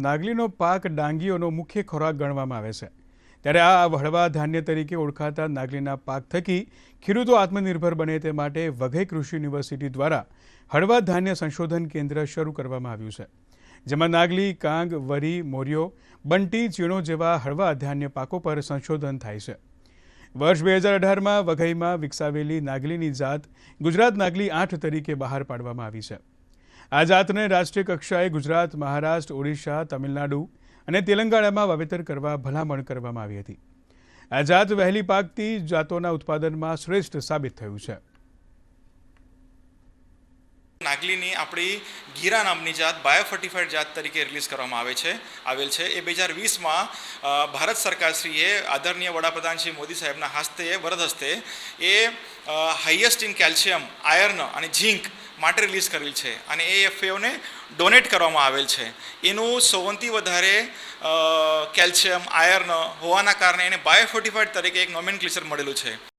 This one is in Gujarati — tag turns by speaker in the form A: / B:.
A: નાગલીનો પાક ડાંગીઓનો મુખ્ય ખોરાક ગણવામાં આવે છે. ત્યારે આ હળવા ધાન્ય તરીકે ઓળખાતા નાગલીના પાક થકી ખેડૂતો આત્મનિર્ભર બને તે માટે વઘઈ કૃષિ યુનિવર્સિટી દ્વારા હળવા ધાન્ય સંશોધન કેન્દ્ર શરૂ કરવામાં આવ્યું છે. જેમાં નાગલી, કાંગ, વરી, મોરિયો, બંટી, ચીણો જેવા હળવા ધાન્ય પાકો પર સંશોધન થાય છે. વર્ષ બે હજાર અઢારમાં વઘઈમાં વિકસાવેલી નાગલીની જાત ગુજરાત નાગલી આઠ તરીકે બહાર પાડવામાં આવી છે. આ જાતને રાષ્ટ્રીય કક્ષાએ ગુજરાત, મહારાષ્ટ્ર, ઓડિશા, તમિલનાડુ અને તેલંગાણામાં વાવેતર કરવા, ભલામણ કરવામાં આવી હતી. આ જાત વહેલી પાકતી જાતોના ઉત્પાદનમાં શ્રેષ્ઠ સાબિત થયું છે.
B: નાગલીની આપણી ગીરા નામની જાત બાયોફર્ટિફાઈડ જાત તરીકે રિલીઝ કરવામાં આવે છે, આવેલ છે. એ બે હજાર વીસમાં ભારત સરકારશ્રીએ આદરણીય વડાપ્રધાન શ્રી મોદી સાહેબના હસ્તે, વરદ હસ્તે એ હાઈએસ્ટ ઇન કેલ્શિયમ, આયર્ન અને ઝીંક માટે રિલીઝ કરેલ છે અને એ એફએઓને ડોનેટ કરવામાં આવેલ છે. એનું સૌથી વધારે કેલ્શિયમ આયર્ન હોવાના કારણે એને બાયોફોર્ટિફાઈડ તરીકે એક નોમેન નોમેનક્લેચર મળેલું છે.